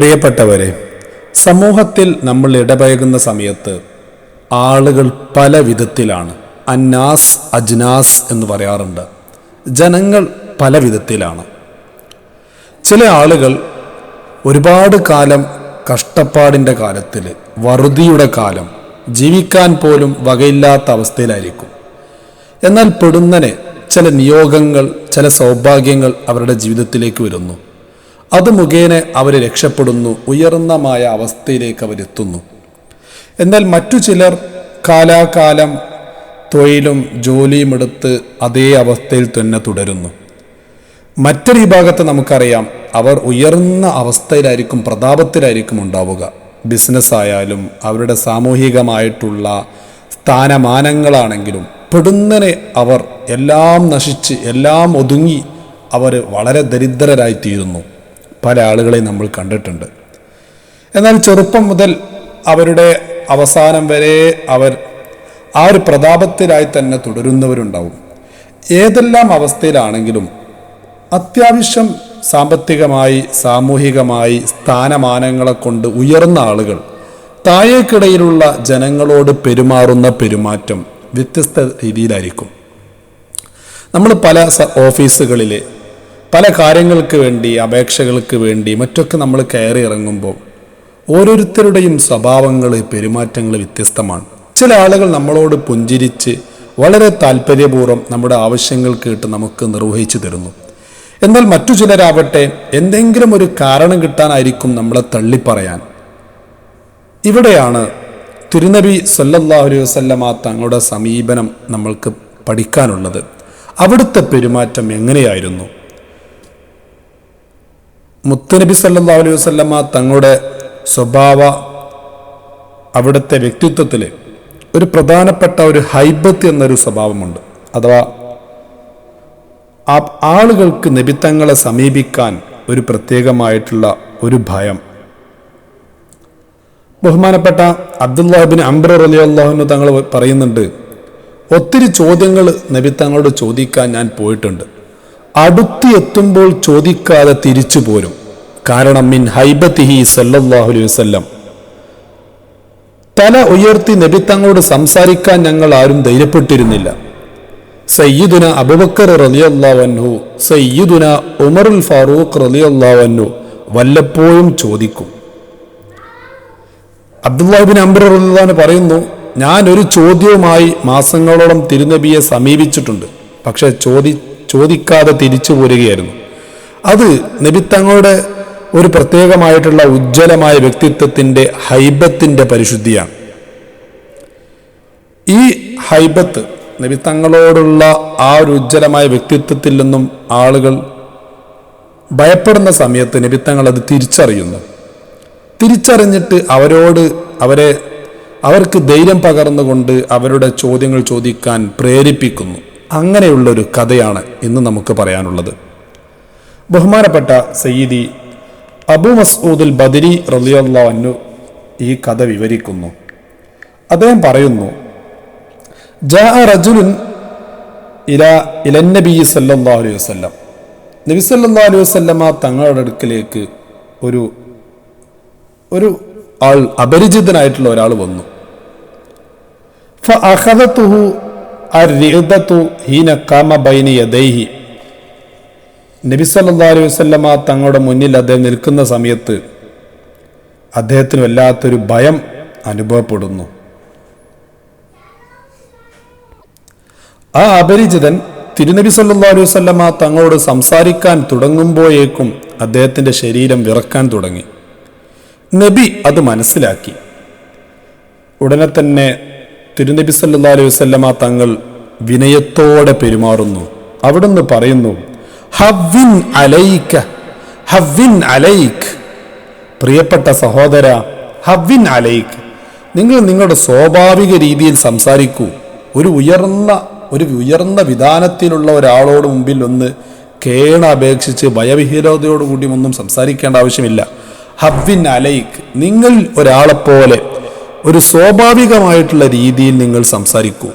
പ്രിയപ്പെട്ടവരെ സമൂഹത്തിൽ നമ്മൾ ഇടപഴകുന്ന സമയത്ത് ആളുകൾ പല വിധത്തിലാണ്. അന്നാസ് അജ്നാസ് എന്ന് പറയാറുണ്ട്. ജനങ്ങൾ പല വിധത്തിലാണ്. ചില ആളുകൾ ഒരുപാട് കാലം കഷ്ടപ്പാടിന്റെ കാലത്തിൽ വറുതിയുടെ കാലം ജീവിക്കാൻ പോലും വകയില്ലാത്ത അവസ്ഥയിലായിരിക്കും. എന്നാൽ പെടുന്നനെ ചില നിയോഗങ്ങൾ ചില സൗഭാഗ്യങ്ങൾ അവരുടെ ജീവിതത്തിലേക്ക് വരുന്നു. അത് മുഖേന അവർ രക്ഷപ്പെടുന്നു ഉയർന്നമായ അവസ്ഥയിലേക്ക് അവരെത്തുന്നു. എന്നാൽ മറ്റു ചിലർ കാലാകാലം തൊഴിലും ജോലിയും എടുത്ത് അതേ അവസ്ഥയിൽ തന്നെ തുടരുന്നു. മറ്റൊരു വിഭാഗത്തെ നമുക്കറിയാം അവർ ഉയർന്ന അവസ്ഥയിലായിരിക്കും പ്രതാപത്തിലായിരിക്കും ഉണ്ടാവുക. ബിസിനസ് ആയാലും അവരുടെ സാമൂഹികമായിട്ടുള്ള സ്ഥാനമാനങ്ങളാണെങ്കിലും പെടുന്നനെ അവർ എല്ലാം നശിച്ച് എല്ലാം ഒതുങ്ങി അവർ വളരെ ദരിദ്രരായി തീരുന്നു പല ആളുകളെയും നമ്മൾ കണ്ടിട്ടുണ്ട്. എന്നാൽ ചെറുപ്പം മുതൽ അവരുടെ അവസാനം വരെ അവർ ആ ഒരു പ്രതാപത്തിലായി തന്നെ തുടരുന്നവരുണ്ടാവും. ഏതെല്ലാം അവസ്ഥയിലാണെങ്കിലും അത്യാവശ്യം സാമ്പത്തികമായി സാമൂഹികമായി സ്ഥാനമാനങ്ങളെ കൊണ്ട് ഉയർന്ന ആളുകൾ താഴേക്കിടയിലുള്ള ജനങ്ങളോട് പെരുമാറുന്ന പെരുമാറ്റം വ്യത്യസ്ത രീതിയിലായിരിക്കും. നമ്മൾ പല ഓഫീസുകളിലെ പല കാര്യങ്ങൾക്ക് വേണ്ടി അപേക്ഷകൾക്ക് വേണ്ടി മറ്റൊക്കെ നമ്മൾ കയറി ഇറങ്ങുമ്പോൾ ഓരോരുത്തരുടെയും സ്വഭാവങ്ങൾ പെരുമാറ്റങ്ങൾ വ്യത്യസ്തമാണ്. ചില ആളുകൾ നമ്മളോട് പുഞ്ചിരിച്ച് വളരെ താല്പര്യപൂർവം നമ്മുടെ ആവശ്യങ്ങൾ കേട്ട് നമുക്ക് നിർവഹിച്ചു തരുന്നു. എന്നാൽ മറ്റു ചിലരാവട്ടെ എന്തെങ്കിലും ഒരു കാരണം കിട്ടാനായിരിക്കും നമ്മളെ തള്ളിപ്പറയാൻ. ഇവിടെയാണ് തിരുനബി സല്ലല്ലാഹു അലൈഹി വസല്ലമ തങ്ങളുടെ സമീപനം നമ്മൾക്ക് പഠിക്കാനുള്ളത്. അവിടുത്തെ പെരുമാറ്റം എങ്ങനെയായിരുന്നു? മുത്തനബി സല്ലാ അലൈഹി വസല്ലമ തങ്ങളുടെ സ്വഭാവ അവിടുത്തെ വ്യക്തിത്വത്തിൽ ഒരു പ്രധാനപ്പെട്ട ഒരു ഹൈബത്ത് എന്നൊരു സ്വഭാവമുണ്ട്. അഥവാ ആ ആളുകൾക്ക് നബിത്തങ്ങളെ സമീപിക്കാൻ ഒരു പ്രത്യേകമായിട്ടുള്ള ഒരു ഭയം. ബഹുമാനപ്പെട്ട അബ്ദുല്ലാഹിബിൻ അംബ്ര റലി അള്ളാഹുന് തങ്ങൾ പറയുന്നുണ്ട് ഒത്തിരി ചോദ്യങ്ങൾ നബി തങ്ങളോട് ചോദിക്കാൻ ഞാൻ പോയിട്ടുണ്ട്. അടുത്ത് എത്തുമ്പോൾ ചോദിക്കാതെ തിരിച്ചു പോരും. കാരണം മിൻ ഹൈബത്തിഹി സല്ലല്ലാഹു അലൈഹി തല ഉയർത്തി നബി തങ്ങളോട് സംസാരിക്കാൻ ഞങ്ങൾ ആരും ധൈര്യപ്പെട്ടിരുന്നില്ല. സയ്യിദുന അബുബക്കർ റലിയല്ലാവന്നു സയ്യിദുന ഉമറുൽ ഫാറൂഖ് റലിയല്ലാവന്നു വല്ലപ്പോഴും ചോദിക്കും. അബ്ദുല്ലാഹിബിൻ അംബർ റളിയല്ലാഹു പറയുന്നു ഞാൻ ഒരു ചോദ്യവുമായി മാസങ്ങളോളം തിരുനബിയെ സമീപിച്ചിട്ടുണ്ട്. പക്ഷെ ചോദി ചോദിക്കാതെ തിരിച്ചു പോരുകയായിരുന്നു. അത് നബി തങ്ങളുടെ ഒരു പ്രത്യേകമായിട്ടുള്ള ഉജ്ജ്വലമായ വ്യക്തിത്വത്തിന്റെ ഹൈബത്തിന്റെ പരിശുദ്ധിയാണ്. ഈ ഹൈബത്ത് നബി തങ്ങളോടുള്ള ആ ഒരു ഉജ്ജ്വലമായ വ്യക്തിത്വത്തിൽ നിന്നും ആളുകൾ ഭയപ്പെടുന്ന സമയത്ത് നബി തങ്ങൾ അത് തിരിച്ചറിയുന്നു. തിരിച്ചറിഞ്ഞിട്ട് അവരോട് അവരെ അവർക്ക് ധൈര്യം പകർന്നുകൊണ്ട് അവരുടെ ചോദ്യങ്ങൾ ചോദിക്കാൻ പ്രേരിപ്പിക്കുന്നു. അങ്ങനെയുള്ള ഒരു കഥയാണ് ഇന്ന് നമുക്ക് പറയാനുള്ളത്. ബഹുമാനപ്പെട്ട സയ്യിദി അബു മസ്ഊദുൽ ബദരി റലിയുള്ള ഈ കഥ വിവരിക്കുന്നു. അദ്ദേഹം പറയുന്നു ജാ റജുലുൻ ഇല ഇലന്നബി സല്ലാ അലൈഹി വസ്ലം നബി സല്ലാ അലൈഹി വസ്ലമ തങ്ങളുടെ അടുക്കലേക്ക് ഒരു ഒരു ആൾ അപരിചിതനായിട്ടുള്ള ഒരാൾ വന്നു. ഫ അരിദത്തു ഹീന കാമ ബൈനിയ നബി നബിസല്ലാ അലൈഹി വസ്ലമ തങ്ങളുടെ മുന്നിൽ അദ്ദേഹം നിൽക്കുന്ന സമയത്ത് അദ്ദേഹത്തിന് വല്ലാത്തൊരു ഭയം അനുഭവപ്പെടുന്നു. ആ അപരിചിതൻ തിരുനബി സല്ലാ അലൈഹി വസ്ലമ തങ്ങളോട് സംസാരിക്കാൻ തുടങ്ങുമ്പോഴേക്കും അദ്ദേഹത്തിന്റെ ശരീരം വിറക്കാൻ തുടങ്ങി. നബി അത് മനസ്സിലാക്കി. ഉടനെ തന്നെ തിരുനബി സല്ലാ അലൈഹി വസല്ലമ തങ്ങൾ വിനയത്തോടെ പെരുമാറുന്നു. അവിടുന്ന് പറയുന്നു ഹവ്വിൻ അലൈക ഹവ്വിൻ അലൈക്. പ്രിയപ്പെട്ട സഹോദര ഹവ്വിൻ അലൈക്. നിങ്ങൾ നിങ്ങളുടെ സ്വാഭാവിക രീതിയിൽ സംസാരിക്കൂ. ഒരു ഉയർന്ന ഒരു ഉയർന്ന വിധാനത്തിലുള്ള ഒരാളോട് മുമ്പിൽ ഒന്ന് കേണ അപേക്ഷിച്ച് ഭയവിഹീനതയോടുകൂടി ഒന്നും സംസാരിക്കേണ്ട ആവശ്യമില്ല. ഹവ്വിൻ അലൈക്. നിങ്ങൾ ഒരാളെപ്പോലെ ഒരു സ്വാഭാവികമായിട്ടുള്ള രീതിയിൽ നിങ്ങൾ സംസാരിക്കൂ.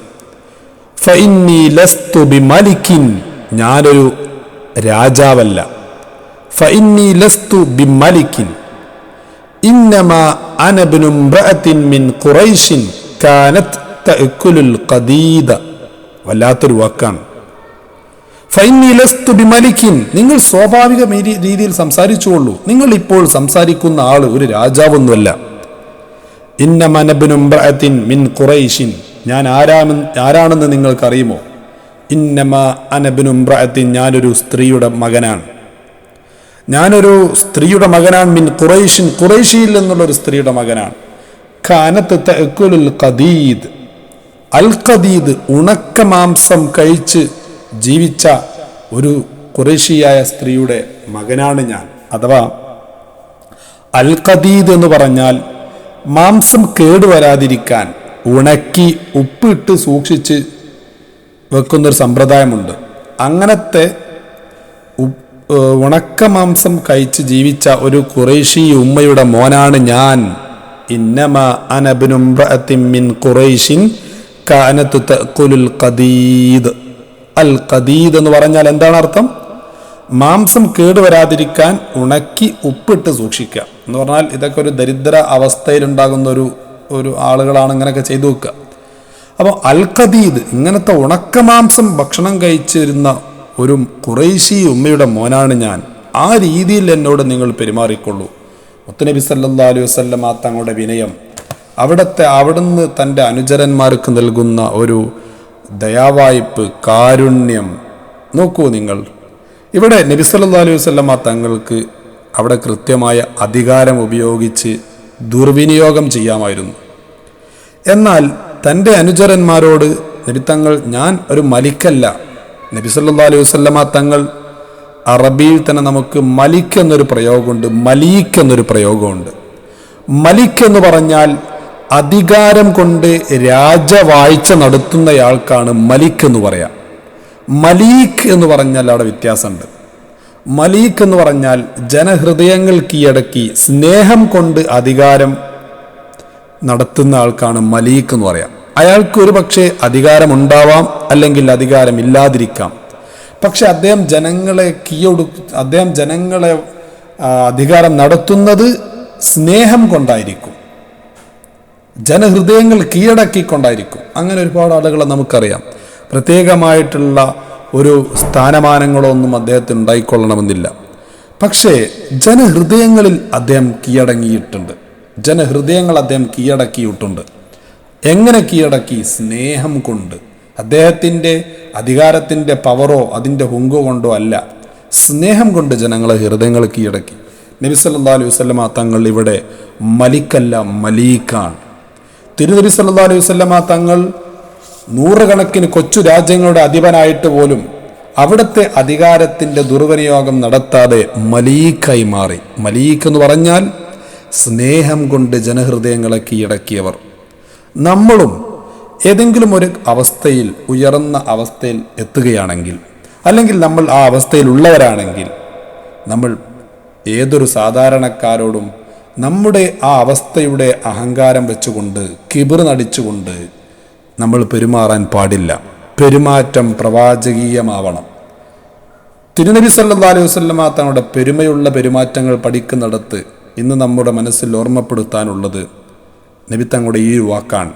ലസ്തു ബിമലിക്കിൻ ഞാനൊരു രാജാവല്ല. മിൻ ഖദീദ. വല്ലാത്തൊരു വാക്കാണ്. നിങ്ങൾ സ്വാഭാവിക രീതിയിൽ സംസാരിച്ചുകൊള്ളൂ. നിങ്ങൾ ഇപ്പോൾ സംസാരിക്കുന്ന ആൾ ഒരു രാജാവൊന്നുമല്ല. ഇന്നമനബിനുംബ്രഅത്തിൻ മിൻ ഖുറൈഷിൻ ഞാൻ ആരാമെന്ന് ആരാണെന്ന് നിങ്ങൾക്കറിയുമോ? ഇന്നമ അനബിനും അനബിനുംബ്രഅത്തിൻ ഞാനൊരു സ്ത്രീയുടെ മകനാണ്. ഞാനൊരു സ്ത്രീയുടെ മകനാണ് മിൻ ഖുറൈഷിൻ ഖുറൈഷിയിൽ നിന്നുള്ളൊരു സ്ത്രീയുടെ മകനാണ്. കാനത്ത് തഅക്കുലുൽ ഖദീദ്. അൽ ഖദീദ് ഉണക്ക മാംസം കഴിച്ച് ജീവിച്ച ഒരു കുറേശിയായ സ്ത്രീയുടെ മകനാണ് ഞാൻ. അഥവാ അൽ ഖദീദ് എന്ന് പറഞ്ഞാൽ മാംസം കേടുവരാതിരിക്കാൻ ഉണക്കി ഉപ്പിട്ട് സൂക്ഷിച്ച് വെക്കുന്നൊരു സമ്പ്രദായമുണ്ട്. അങ്ങനത്തെ ഉണക്ക മാംസം കഴിച്ച് ജീവിച്ച ഒരു കുറേശി ഉമ്മയുടെ മോനാണ് ഞാൻ. ഇന്നമ അനബിനുംറഅത്തിൻ മിൻ ഖുറൈശിൻ കാനത്ത് ഖദീദ്. അൽ ഖദീദ് എന്ന് പറഞ്ഞാൽ എന്താണ് അർത്ഥം? മാംസം കേടുവരാതിരിക്കാൻ ഉണക്കി ഉപ്പിട്ട് സൂക്ഷിക്കുക. എന്ന് പറഞ്ഞാൽ ഇതൊക്കെ ഒരു ദരിദ്ര അവസ്ഥയിലുണ്ടാകുന്ന ഒരു ഒരു ആളുകളാണ് ഇങ്ങനെയൊക്കെ ചെയ്തു വെക്കുക. അപ്പോൾ അൽ ഖദീദ് ഇങ്ങനത്തെ ഉണക്ക മാംസം ഭക്ഷണം കഴിച്ചിരുന്ന ഒരു കുറേശി ഉമ്മയുടെ മോനാണ് ഞാൻ. ആ രീതിയിൽ എന്നോട് നിങ്ങൾ പെരുമാറിക്കൊള്ളൂ. മുത്തനബി സല്ലാ അലൈഹി വസ്ലം ആ തങ്ങളുടെ വിനയം അവിടുത്തെ അവിടുന്ന് തന്റെ അനുചരന്മാർക്ക് നൽകുന്ന ഒരു ദയാവായ്പ് കാരുണ്യം നോക്കൂ നിങ്ങൾ. ഇവിടെ നബി അലൈഹി വസ്ലമ തങ്ങൾക്ക് അവിടെ കൃത്യമായ അധികാരം ഉപയോഗിച്ച് ദുർവിനിയോഗം ചെയ്യാമായിരുന്നു. എന്നാൽ തന്റെ അനുചരന്മാരോട് നബി തങ്ങൾ ഞാൻ ഒരു മലിക്കല്ല. നബി അലൈഹി വസ്ലമ തങ്ങൾ അറബിയിൽ തന്നെ നമുക്ക് മലിക് എന്നൊരു പ്രയോഗമുണ്ട് മലീക്ക് എന്നൊരു പ്രയോഗമുണ്ട്. മലിക് എന്ന് പറഞ്ഞാൽ അധികാരം കൊണ്ട് രാജവാഴ്ച നടത്തുന്നയാൾക്കാണ് മലിക് എന്ന് പറയാം. മലീഖ് എന്ന് പറഞ്ഞാൽ അവിടെ വ്യത്യാസമുണ്ട്. മലീഖ് എന്ന് പറഞ്ഞാൽ ജനഹൃദയങ്ങൾ കീഴടക്കി സ്നേഹം കൊണ്ട് അധികാരം നടത്തുന്ന ആൾക്കാണ് മലീഖ് എന്ന് പറയാം. അയാൾക്ക് ഒരു പക്ഷേ അധികാരം ഉണ്ടാവാം അല്ലെങ്കിൽ അധികാരം ഇല്ലാതിരിക്കാം. പക്ഷെ അദ്ദേഹം ജനങ്ങളെ കീയൊടു അദ്ദേഹം ജനങ്ങളെ അധികാരം നടത്തുന്നത് സ്നേഹം കൊണ്ടായിരിക്കും. ജനഹൃദയങ്ങൾ കീഴടക്കിക്കൊണ്ടായിരിക്കും. അങ്ങനെ ഒരുപാട് ആളുകളെ നമുക്കറിയാം. പ്രത്യേകമായിട്ടുള്ള ഒരു സ്ഥാനമാനങ്ങളോ ഒന്നും അദ്ദേഹത്തിന് ഉണ്ടായിക്കൊള്ളണമെന്നില്ല. പക്ഷേ ജനഹൃദയങ്ങളിൽ അദ്ദേഹം കീഴടങ്ങിയിട്ടുണ്ട്. ജനഹൃദയങ്ങൾ അദ്ദേഹം കീഴടക്കിയിട്ടുണ്ട്. എങ്ങനെ കീഴടക്കി? സ്നേഹം കൊണ്ട്. അദ്ദേഹത്തിന്റെ അധികാരത്തിന്റെ പവറോ അതിന്റെ ഹുങ്കോ കൊണ്ടോ അല്ല. സ്നേഹം കൊണ്ട് ജനങ്ങളെ ഹൃദയങ്ങൾ കീഴടക്കി. നബി സല്ലാ അലൈഹി വസ്ലമ തങ്ങൾ ഇവിടെ മലിക്കല്ല മലീക്കാണ്. തിരുനബി സല്ലാ അലൈഹി വസ്ലമ തങ്ങൾ നൂറുകണക്കിന് കൊച്ചു രാജ്യങ്ങളുടെ അധിപനായിട്ട് പോലും അവിടുത്തെ അധികാരത്തിന്റെ ദുർവിനിയോഗം നടത്താതെ മലീക്കായി മാറി. മലീക്ക് എന്ന് പറഞ്ഞാൽ സ്നേഹം കൊണ്ട് ജനഹൃദയങ്ങളെ കീഴടക്കിയവർ. നമ്മളും ഏതെങ്കിലും ഒരു അവസ്ഥയിൽ ഉയർന്ന അവസ്ഥയിൽ എത്തുകയാണെങ്കിൽ അല്ലെങ്കിൽ നമ്മൾ ആ അവസ്ഥയിലുള്ളവരാണെങ്കിൽ നമ്മൾ ഏതൊരു സാധാരണക്കാരോടും നമ്മുടെ ആ അവസ്ഥയുടെ അഹങ്കാരം വെച്ചുകൊണ്ട് കിബിർ നടിച്ചുകൊണ്ട് നമ്മൾ പെരുമാറാൻ പാടില്ല. പെരുമാറ്റം പ്രവാചകീയമാവണം. തിരുനബി സല്ലാ അലൈഹി വസ്ലമ തങ്ങളുടെ പെരുമയുള്ള പെരുമാറ്റങ്ങൾ പഠിക്കുന്നിടത്ത് ഇന്ന് നമ്മുടെ മനസ്സിൽ ഓർമ്മപ്പെടുത്താനുള്ളത് നബിത്തങ്ങളുടെ ഈ വാക്കാണ്.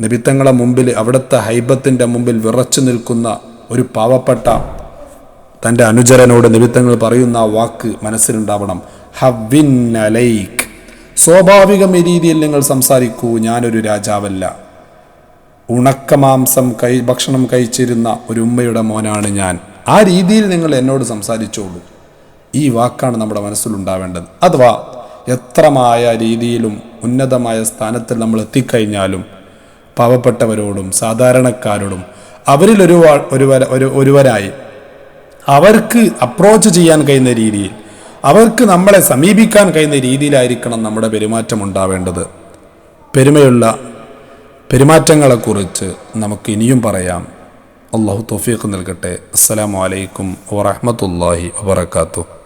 നബിത്തങ്ങളെ മുമ്പിൽ അവിടുത്തെ ഹൈബത്തിന്റെ മുമ്പിൽ വിറച്ചു നിൽക്കുന്ന ഒരു പാവപ്പെട്ട തന്റെ അനുചരനോട് നിമിത്തങ്ങൾ പറയുന്ന ആ വാക്ക് മനസ്സിലുണ്ടാവണം. ഹവിൻ അലൈക്. സ്വാഭാവികം ഈ രീതിയിൽ നിങ്ങൾ സംസാരിക്കൂ ഞാനൊരു രാജാവല്ല. ഉണക്കമാംസം കൈ ഭക്ഷണം കഴിച്ചിരുന്ന ഒരു ഉമ്മയുടെ മോനാണ് ഞാൻ. ആ രീതിയിൽ നിങ്ങൾ എന്നോട് സംസാരിച്ചോളൂ. ഈ വാക്കാണ് നമ്മുടെ മനസ്സിലുണ്ടാവേണ്ടത് അഥവാ എത്രമായ രീതിയിലും ഉന്നതമായ സ്ഥാനത്തിൽ നമ്മൾ എത്തിക്കഴിഞ്ഞാലും പാവപ്പെട്ടവരോടും സാധാരണക്കാരോടും അവരിൽ ഒരു ഒരു ഒരുവരായി അവർക്ക് അപ്രോച്ച് ചെയ്യാൻ കഴിയുന്ന രീതിയിൽ അവർക്ക് നമ്മളെ സമീപിക്കാൻ കഴിയുന്ന രീതിയിലായിരിക്കണം നമ്മുടെ പെരുമാറ്റം ഉണ്ടാവേണ്ടത്. പെരുമയുള്ള പെരുമാറ്റങ്ങളെക്കുറിച്ച് നമുക്ക് ഇനിയും പറയാം. അള്ളാഹു തൗഫീഖ് നൽകട്ടെ. അസ്സലാമു അലൈക്കും വറഹ്മത്തുള്ളാഹി വബറകാതുഹു.